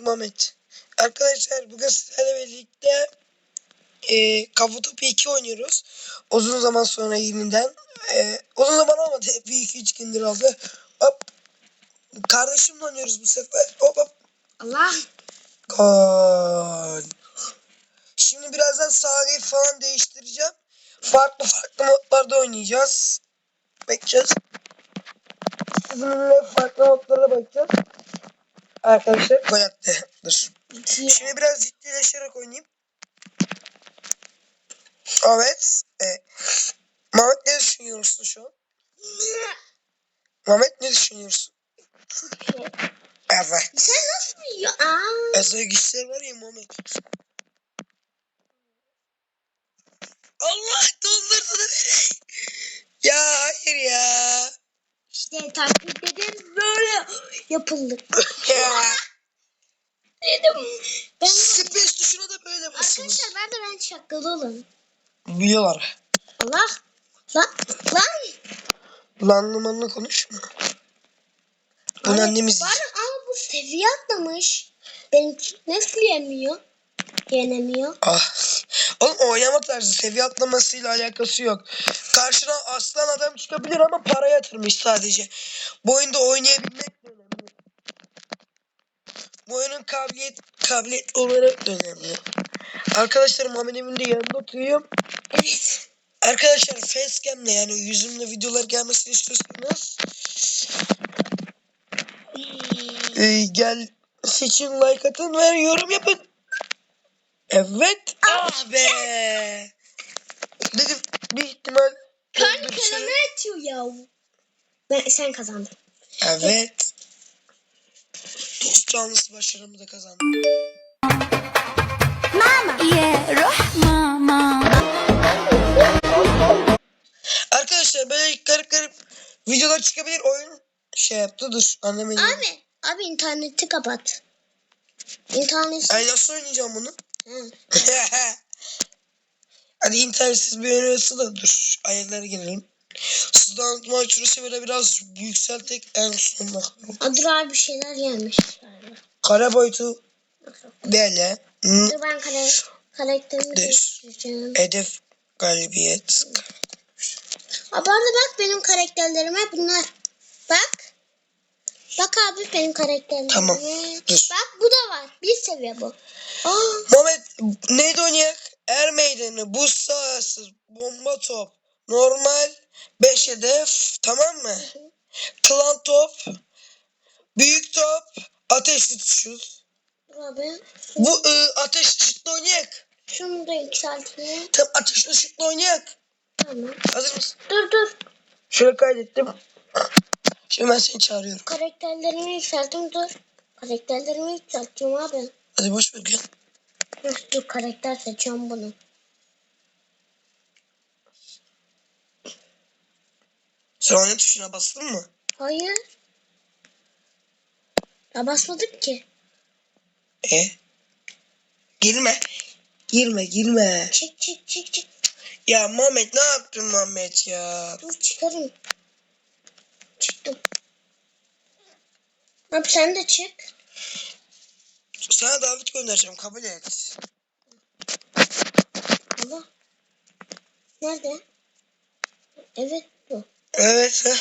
Muhammed. Arkadaşlar bugün sizlerle birlikte e, Kafa Topu 2 oynuyoruz. Uzun zaman sonra yeniden. E, uzun zaman olmadı. Bir iki üç gündür oldu. Hop. Kardeşimle oynuyoruz bu sefer. Hop hop. Allah. Gol. Şimdi birazdan sahayı falan değiştireceğim. Farklı farklı modlarda oynayacağız. Bakacağız. Sizinle farklı modlara bakacağız. Arkadaşlar gol attı. Dur. Şimdi biraz ciddileşerek oynayayım. Evet. E, Mehmet ne düşünüyorsun şu an? Mehmet ne düşünüyorsun? Evet. Sen nasıl ya? Aa. Azra güçler var ya Mehmet. Allah doldurdu da beni. Ya hayır ya. İşte taktiklerin böyle yapılır. ya. Dedim. Ben Space tuşuna da böyle basılır. arkadaşlar ben de ben şakalı olun. Biliyorlar. Allah. Lan. Lan. Lan numaranı konuşma. Bunu annemiz Bana ama bu seviye atlamış. Benimki nasıl yemiyor? Yenemiyor. Ah. Oğlum oynama tarzı seviye atlamasıyla alakası yok. Karşına aslan adam çıkabilir ama para yatırmış sadece. Bu oyunda oynayabilmek de önemli. Bu oyunun kabiliyet kabiliyet olarak da önemli. Arkadaşlarım Muhammed Emin de yanında oturuyorum. Evet. Arkadaşlar facecam'le yani yüzümle videolar gelmesini istiyorsanız e, gel seçin like atın ve yorum yapın. Evet abi. Şey. Dedim bir ihtimal. Kan kanını şey. atıyor ya. Ben, sen kazandın. Evet. Dost canlısı başarımı da kazandım. Mama. Yeah, roh mama. Arkadaşlar böyle garip garip videolar çıkabilir. Oyun şey yaptı anlamadım. Abi, abi interneti kapat. İnterneti. Ay nasıl oynayacağım bunu? Hadi internetsiz bir oyun da dur. Ayarlara girelim. Sizden anlatma açırısı böyle biraz yükseltek en sonuna. Aa, dur abi bir şeyler gelmiş. Kare boyutu böyle. Hı, Dur ben kare, karakterimi değiştireceğim. Hedef galibiyet. Arada bak benim karakterlerime bunlar. Bak. Bak abi benim karakterlerime. Tamam, dur. Bak bu da var. Bir seviye bu. Aa, Muhammed neydi oynayak? Er meydanı, buz sahası, bomba top, normal 5 hedef tamam mı? Klan top, büyük top, ateşli dur abi. Bu ı, ateşli şutla oynayak. Şunu da yükselteyim. Tam ateşli şutla oynayak. Tamam. Hazır mısın? Dur dur. Şöyle kaydettim. Şimdi ben seni çağırıyorum. Karakterlerimi yükselttim dur. Karakterlerimi yükseltiyorum abi. Hadi boş ver gel. Dur, dur karakter seçiyorum bunu. Sen oyna tuşuna bastın mı? Hayır. Ya basmadık ki. E? Girme. Girme girme. Çek çek çek çek. Ya Muhammed ne yaptın Muhammed ya? Dur çıkarım. Çıktım. Abi sen de çık. Sana davet göndereceğim kabul et. Allah. Nerede? Evet bu. Evet ha.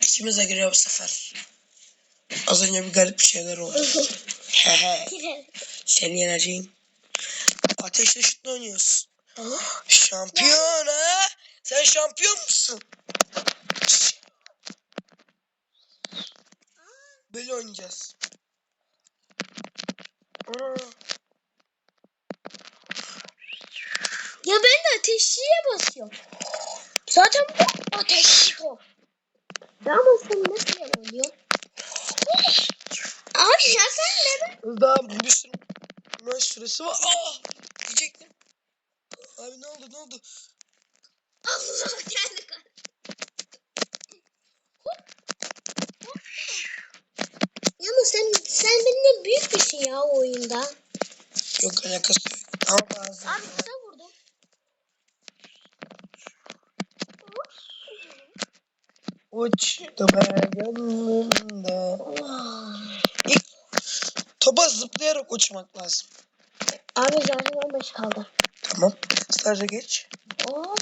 İkimiz de giriyor bu sefer. Az önce bir garip bir şeyler oldu. Hehe. Girelim. Seni yeneceğim. Ateşle şutla oynuyoruz. Tamam. Şampiyon ha? Sen şampiyon musun? Böyle oynayacağız. Aa, Ya ben de ateşliye basıyorum. Zaten bu ateşli top. Ama sen nasıl oynuyorsun? Abi ya sen neden? Daha bir sürü maç süresi var. Aa! Diyecektim. Abi ne oldu ne oldu? Allah geldi. Ya ama sen sen benimle büyük bir şey ya oyunda. Yok alakası yok. Abi kısa vurdum. Uçtu ben yanımda. Allah. topa zıplayarak uçmak lazım. Abi zaten 15 kaldı. Tamam. Start'a geç. Hop.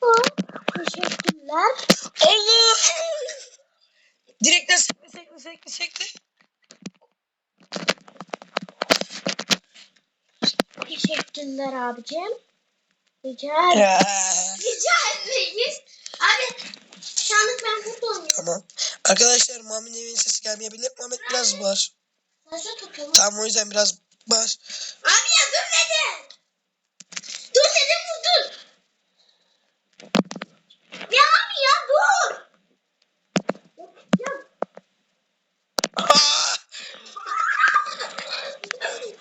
Hop. Teşekkürler. Allah! Direkten sekle sekle. Teşekkürler abicim. Rica Ya. Rica ederiz. Abi şu anlık ben burada oynuyorum. Tamam. Arkadaşlar Mami'nin evinin sesi gelmeyebilir. Mehmet biraz var. Nasıl tutuyorum? Tamam o yüzden biraz var. Abi ya dur dedim. Dur dedim vurdun. Ya abi ya dur. Ya, Aa!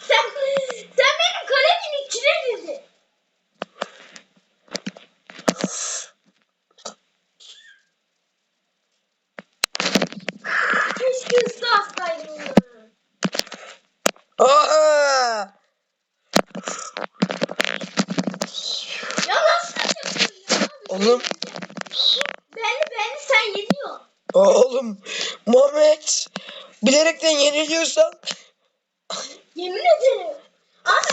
sen, sen benim kalemin içine girdin. Keşke hızlı hastaydım ya. Aa! Ya nasıl yapıyorsun ya? Oğlum. Beni beni sen yeniyor. Oğlum Muhammed bilerekten yeniliyorsan Yemin ederim. Abi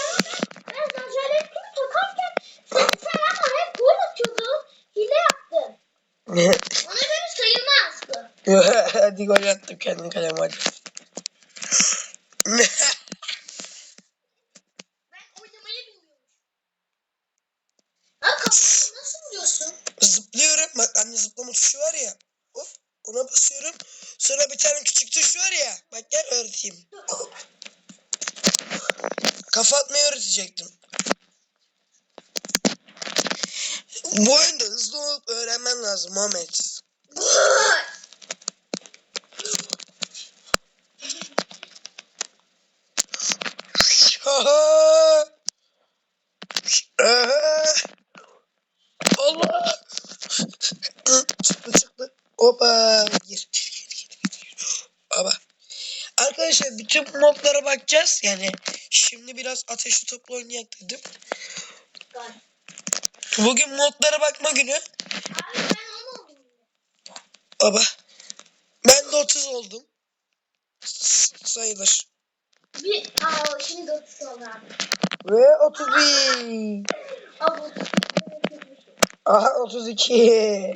ben, ben zacaletimi takarken sen, sen ama hep gol atıyordun. Hile yaptın. Ona göre sayılmaz bu. hadi gol attım kendim kaleme hadi. Ben oynamayı bilmiyorum. Abi kafasını nasıl vuruyorsun? Zıplıyorum bak anne zıplama tuşu var ya. Hop ona basıyorum. Sonra bir tane küçük tuş var ya. Bak gel öğreteyim. Kafa atmayı öğretecektim. Bu oyunda hızlı olup öğrenmen lazım Muhammed. Aha! Aha! Allah! çıktı çıktı. Opa! Gir gir gir gir. gir. Baba. Arkadaşlar bütün modlara bakacağız. Yani şimdi biraz ateşli toplu oynayak dedim. Bugün modlara bakma günü. Baba. Ben de 30 oldum. S- sayılır. Bir, aa şimdi 30 oldu abi. Ve 31. Abi 30. Aha 32.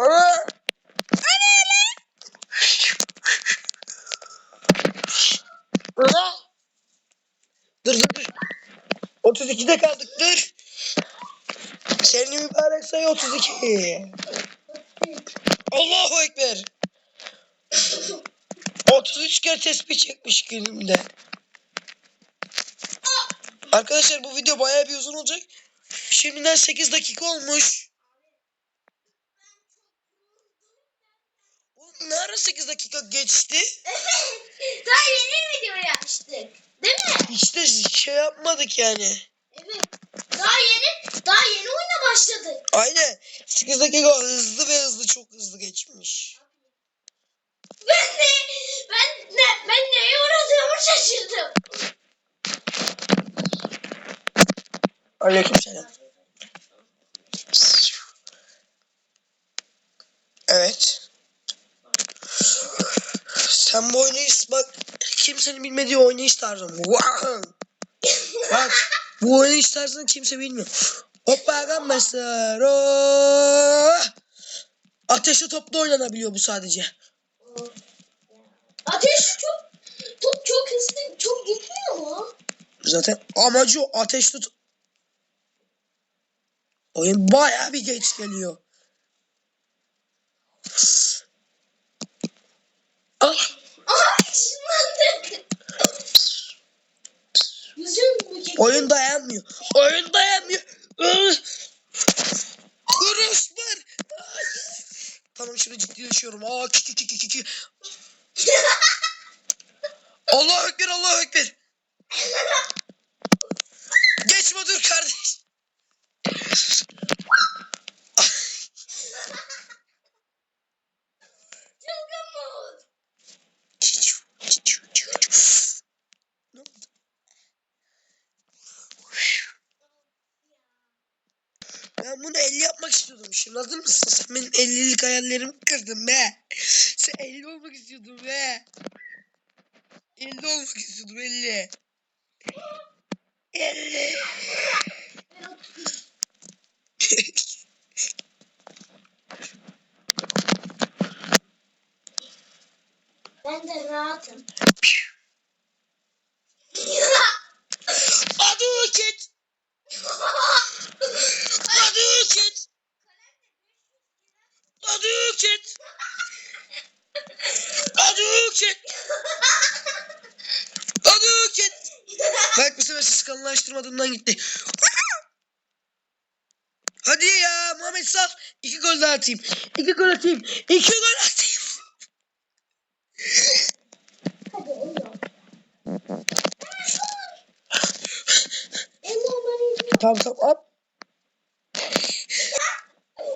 Ana. Dur dur dur. 32'de kaldık dur. Senin mübarek sayı 32. Allahu Ekber. 33 kere tespih çekmiş günümde. Arkadaşlar bu video bayağı bir uzun olacak. Şimdiden 8 dakika olmuş. Oğlum ne ara 8 dakika geçti? Daha yeni video yapmıştık. Değil mi? Hiç de şey yapmadık yani. Evet. Daha yeni, daha yeni oyuna başladık. Aynen. 8 dakika hızlı ve hızlı çok hızlı geçmiş. Ben de, ben ne, ben neye uğradığımı şaşırdım. Aleykümselam. Evet. Sen bu oynayış bak kimsenin bilmediği oynayış tarzı. Wow. Bak bu oynayış tarzını kimse bilmiyor. Hoppa gambeser. Oh. Ateşli topla oynanabiliyor bu sadece. Ateş çok, top çok hızlı, çok gitmiyor mu? Zaten amacı o ateşli to- Oyun bayağı bir geç geliyor. Ah. Mü çekiyor? Oyun dayanmıyor. Oyun dayanmıyor. Ih! Kuruş var. Tamam şimdi ciddileşiyorum. Aa ki ki ki ki ki. Allahu Ekber Allahu Ekber. Geçme dur kardeş. Çılgın mı? Ne oldu? Ben bunu 50 yapmak istiyordum. Şimdi hazır mısın? Sen benim 50'lik hayallerimi kırdın be. Sen 50 olmak istiyordum be. 50 olmak istiyordum 50. 50. Ben otuz. Ben de rahatım. Aduket. Aduket. Aduket. Aduket. Aduket. Bak bu sefer siz kalınlaştırmadığımdan gitti. Hadi ya Muhammed sal. İki gol daha atayım. İki gol atayım. İki gol atayım. Tamam tamam at.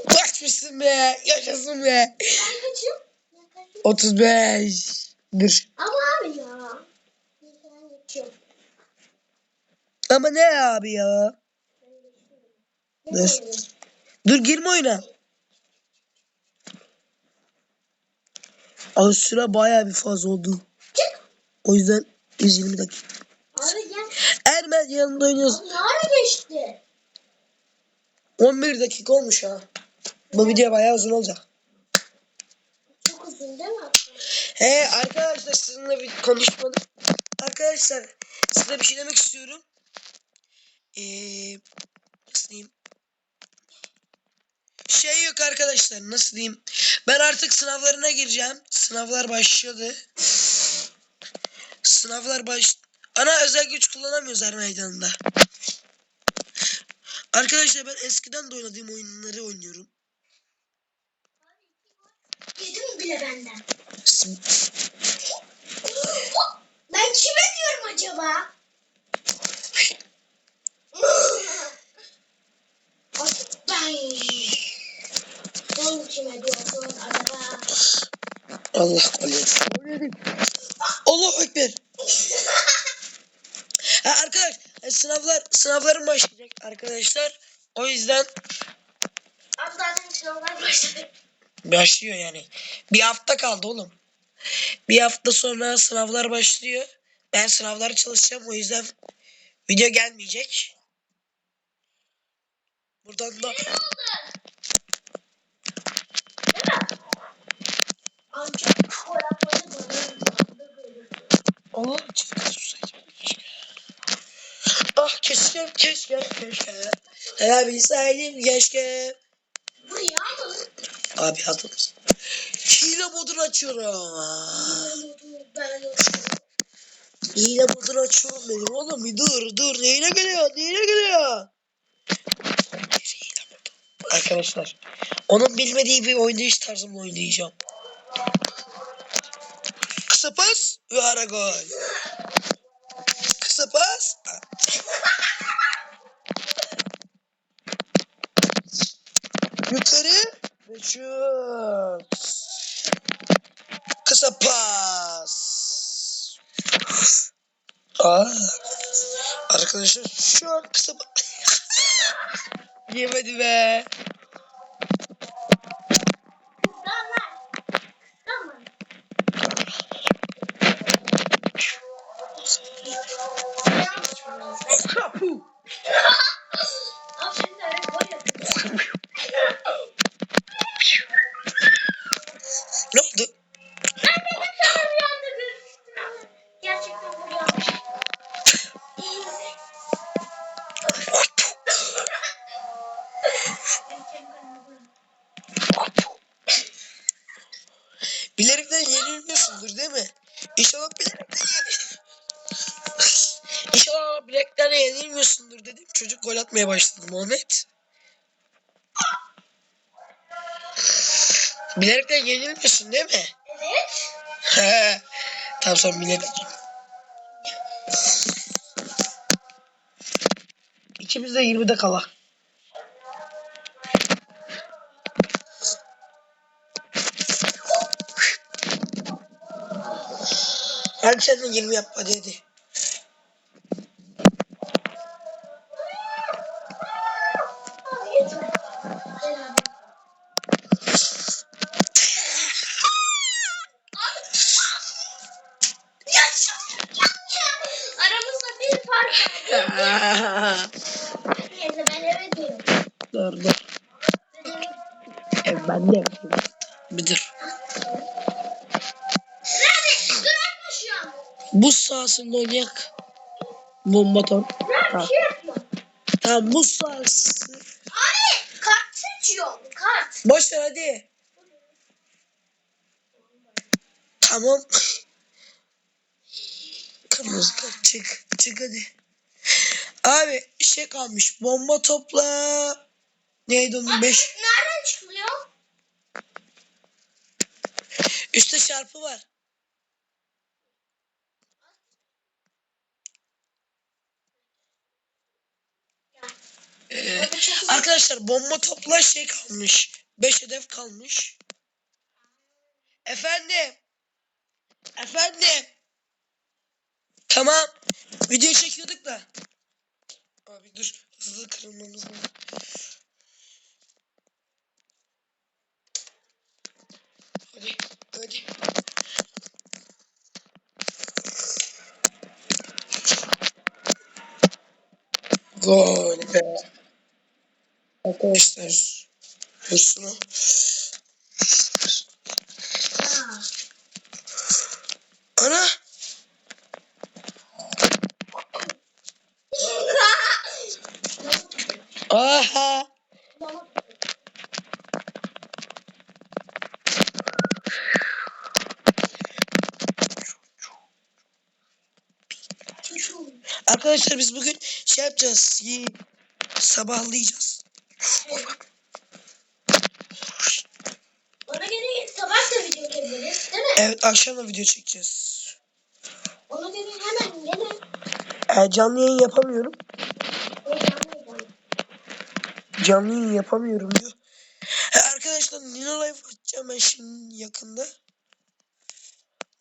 Kaçmışsın be. Yaşasın be. Kaçım? Ben kaçım? 35. Dur. Ama abi ya. Ama ne abi ya? Dur. Dur girme oyuna. Abi süre bayağı bir fazla oldu. O yüzden 120 dakika. Abi gel. Ermen yanında oynuyoruz. Ne ara geçti? 11 dakika olmuş ha. Bu video bayağı uzun olacak. Çok uzun değil mi? He arkadaşlar sizinle bir konuşmadım. Arkadaşlar size bir şey demek istiyorum. Ee, nasıl diyeyim? Şey yok arkadaşlar nasıl diyeyim? Ben artık sınavlarına gireceğim. Sınavlar başladı. Sınavlar baş... Ana özel güç kullanamıyoruz her meydanında. Arkadaşlar ben eskiden de oynadığım oyunları oynuyorum. Bile benden. Ben kime diyorum acaba? ben. Ben kime diyorsun acaba? Allah korusun. Allah ekber. Ha arkadaş e, sınavlar sınavlarım başlayacak arkadaşlar. O yüzden Abi zaten sınavlar başladı. Başlıyor yani. Bir hafta kaldı oğlum. Bir hafta sonra sınavlar başlıyor. Ben sınavlara çalışacağım o yüzden video gelmeyecek. Buradan da bana. Allah çift susaydım. Ah keşke keşke keşke. Helal bilseydim keşke. Buraya mı? Abi hazır mısın? Hile modunu açıyorum. Hile modunu açıyorum dedim oğlum dur dur neyine geliyor neyine geliyor. Arkadaşlar onun bilmediği bir oynayış tarzımla oynayacağım. Kısa pas ve ara gol. Şu an kısa Yemedi be. Çocuk gol atmaya başladı Muhammed. Bilerekten yenilmiyorsun değil mi? Evet. Tamam sen bilerek. İkimiz de 20'de kala. Hadi sen de 20 yap hadi hadi. Sahasında oynayak. Bomba? Bir Tamam. şey. Tamam buz sahası. Abi kart seçiyorum. Kart. Boş ver hadi. Tamam. Kırmızı kart çık. Çık hadi. Abi şey kalmış. Bomba topla. Neydi onun? Abi Beş. nereden çıkılıyor? Üstte çarpı var. Ee, arkadaşlar bomba topla şey kalmış. 5 hedef kalmış. Efendim. Efendim. Tamam. Video çekiyorduk da. Abi dur. Hızlı kırılmamız lazım. Hadi. Hadi. Gol be. Arkadaşlar. Ha. Ana. Aha. Arkadaşlar biz bugün şey yapacağız. Sabahlayacağız. Ona göre sabah da video çekeriz değil mi? Evet akşam da video çekeceğiz. Ona göre hemen gene. Ee, canlı yayın yapamıyorum. Canlı yayın yapamıyorum diyor. Ee, arkadaşlar Nino Live açacağım ben şimdi yakında.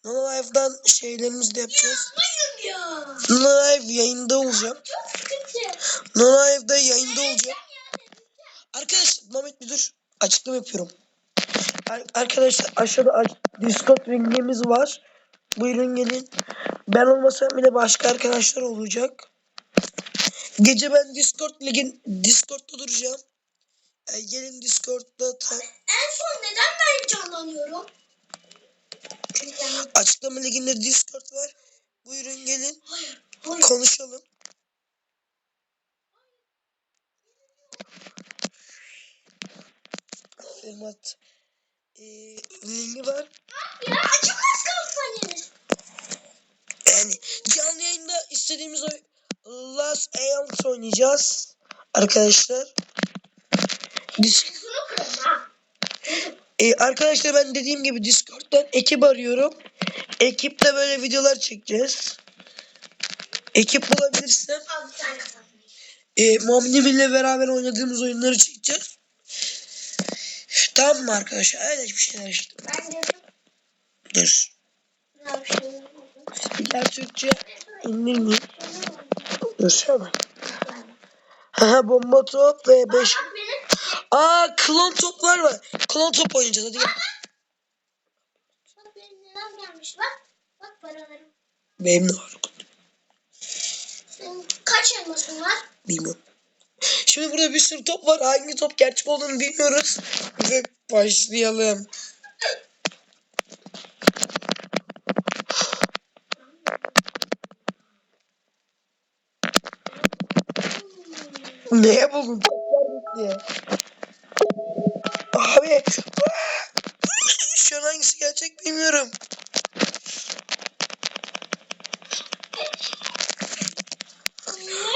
Nino Live'dan şeylerimizi de yapacağız. Hayır ya. Nino Live yayında olacağım. Nino Live'da yayında olacağım. Arkadaşlar Mehmet bir dur. Açıklama yapıyorum. Ar- Arkadaşlar aşağıda Discord linkimiz var. Buyurun gelin. Ben olmasam bile başka arkadaşlar olacak. Gece ben Discord ligin Discord'da duracağım. E, gelin Discord'da ta- En son neden ben canlanıyorum? Çünkü açıklama liginde Discord var. Buyurun gelin Hayır. Hayır. konuşalım. Format e, linki var. Ya çok az kalsanız. Yani canlı yayında istediğimiz oy Last Aeons oynayacağız arkadaşlar. Dis-. Ee, arkadaşlar ben dediğim gibi Discord'dan ekip arıyorum. Ekiple böyle videolar çekeceğiz. Ekip bulabilirsem kazanmayı. e, Muhammed ile beraber oynadığımız oyunları çekeceğiz. Mı arkadaşlar? Öyle bir şeyler işte. Ben dedim. Dur. Spiker Türkçe indirmeyeyim. Dur şöyle. Haha bomba top ve 5. Bak benim. Aa klon toplar var. Klon top oynayacağız hadi gel. Bak benim nenem gelmiş. Bak. Bak paralarım. Benim de var. Kaç elmasın var? Bilmiyorum. Şimdi burada bir sürü top var. Hangi top gerçek olduğunu bilmiyoruz. Ve başlayalım. Neye buldun? Abi. Şu an hangisi gerçek bilmiyorum.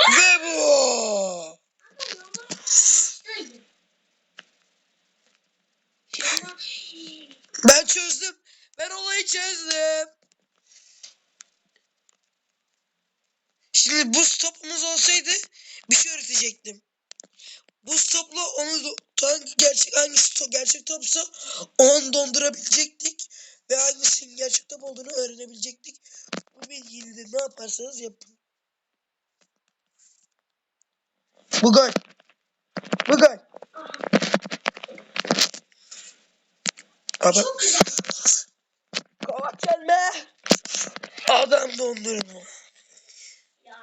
Ve bu. Ben çözdüm. Ben olayı çözdüm. Şimdi buz topumuz olsaydı bir şey öğretecektim. Buz topla onu hangi gerçek hangisi to- gerçek topsa onu dondurabilecektik ve hangisinin gerçek top olduğunu öğrenebilecektik. Bu bilgiyle de ne yaparsanız yapın. Bu gol. Bu gol. Ama Çok güzel. Adam dondurma.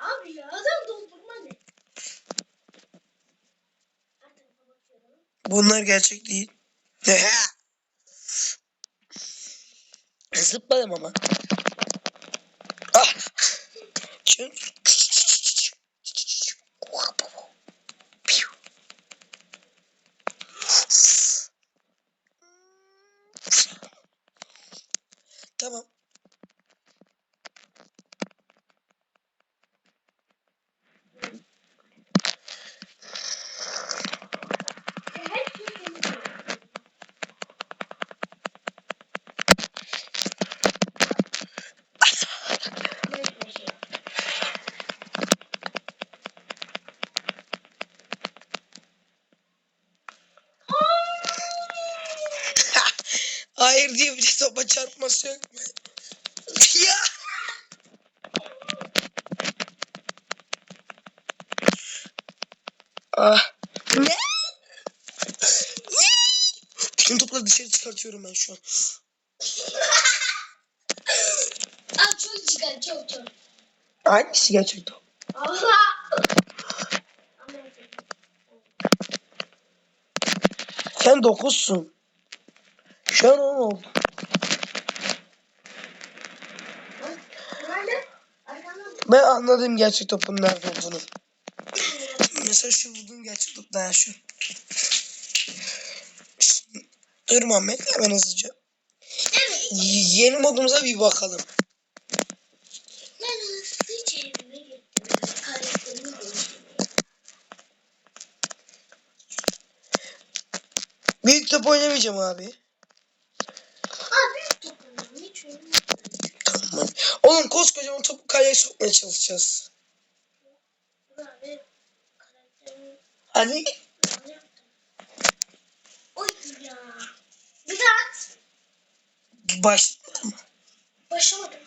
Abi. Adam doldurma ne? Bunlar gerçek değil. Zıpladım ama. Ah. Şu- Tamam. Her şey temizliyor. Böyle bir şey. Hayır diye bir de topa çarpması yok mu? ya. Ah. Ne? Bütün topları dışarı çıkartıyorum ben şu an. Aa çok çıkar çok çok. Hangisi gerçek top? Allah. Sen dokuzsun. Şu an on oldu. Nerede? Arkamda. Ben anladım gerçek topun nerede olduğunu. Mesela şu bulduğum gerçek top daha şu. Dur Muhammed hemen hızlıca. Y- Yeni modumuza bir bakalım. Büyük top oynamayacağım abi. Aa büyük topunum. Hiç oynamadım. Tamam. Oğlum koskocaman topu kaleye sokmaya çalışacağız. Hadi. Oy ya. Bir daha at. Baş. Başlamadım.